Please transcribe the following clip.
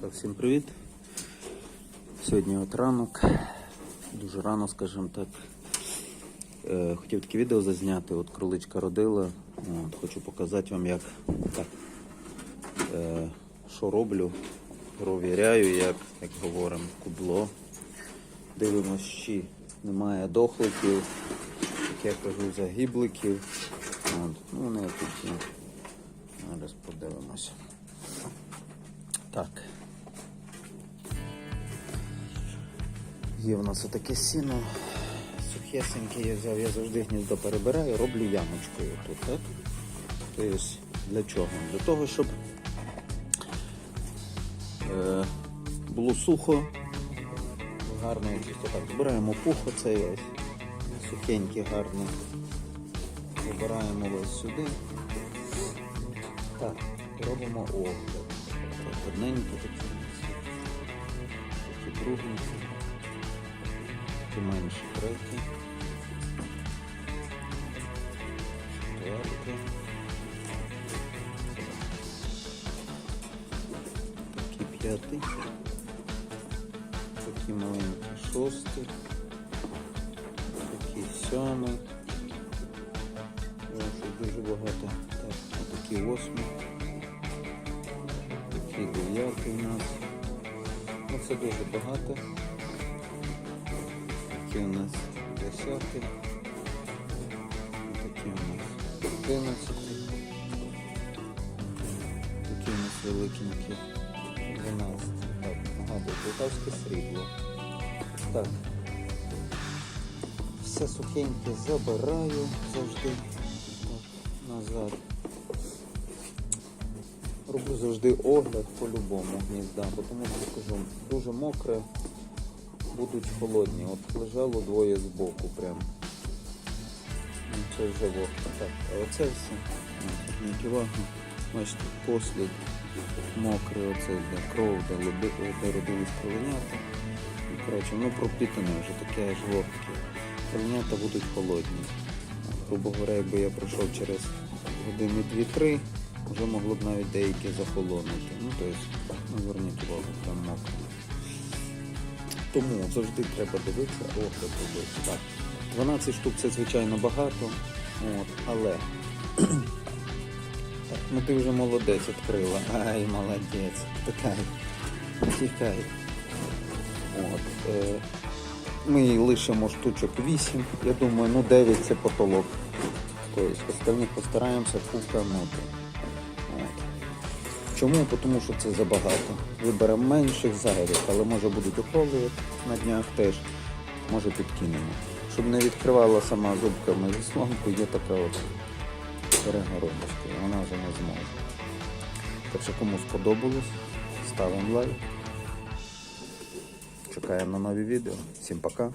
Так, Всім привіт. Сьогодні от ранок, дуже рано, скажімо так. Е, хотів таке відео зазняти, от кроличка родила. От, хочу показати вам, як так, е, що роблю. Провіряю, як, як говоримо, кубло. Дивимось, чи немає дохликів, як я кажу, загибликів. От, ну, вони тут. Зараз подивимося. Так. Є в нас отаке сіно. Сухесеньке я взяв, я завжди гніздо перебираю, роблю ямочкою тут, так? Тобто для чого? Для того, щоб е, було сухо, гарно чисто так. Збираємо пух оцей ось, сухенький, гарний. Забираємо ось сюди. Так, робимо огляд. Так, Одненькі такі, такі кругленькі, такі менші треті, четверті, такі п'ятий, такі маленькі шостий, такі сьомий. Дуже багато. Так, отакі восьмі. Такий дев'ятий у нас. Ну це дуже багато. Такі у нас десятий. Такі у нас одинадцятий. Такі у нас великенькі. Дванадцятий. Так, нагадую, полтавське срібло. Так. Все сухеньке забираю завжди так, назад. Роблю завжди огляд по-любому гнізда, тому що кажу, дуже мокре, будуть холодні. От лежало двоє збоку прям. Ну, Це вже вогко. Так, а оце все. Зверніть увагу. Бачите, послід мокрий, оце де кров, де, лоби- де родились кровенята. Ну, коротше, воно пропітане вже таке аж вогке. Кровенята будуть холодні. Грубо говоря, якби я пройшов через години 2-3, вже могло б навіть деякі захолонути. Ну, тобто, ну, зверніть увагу, там мокро. Тому завжди треба дивитися, огляд робити. Так, 12 штук це звичайно багато, от, але так, ну ти вже молодець відкрила. Ай, молодець. Тікай. Тікай. От, е, ми лишимо штучок 8. Я думаю, ну 9 це потолок. Тобто остальних постараємося фуканути. Чому? Тому що це забагато. Виберемо менших зайвих, але може будуть уколи на днях теж. Може підкинемо. Щоб не відкривала сама зубками заслонку, є така от перегородочка, і вона вже не зможе. Так що кому сподобалось, ставимо лайк. Чекаємо на нові відео. Всім пока.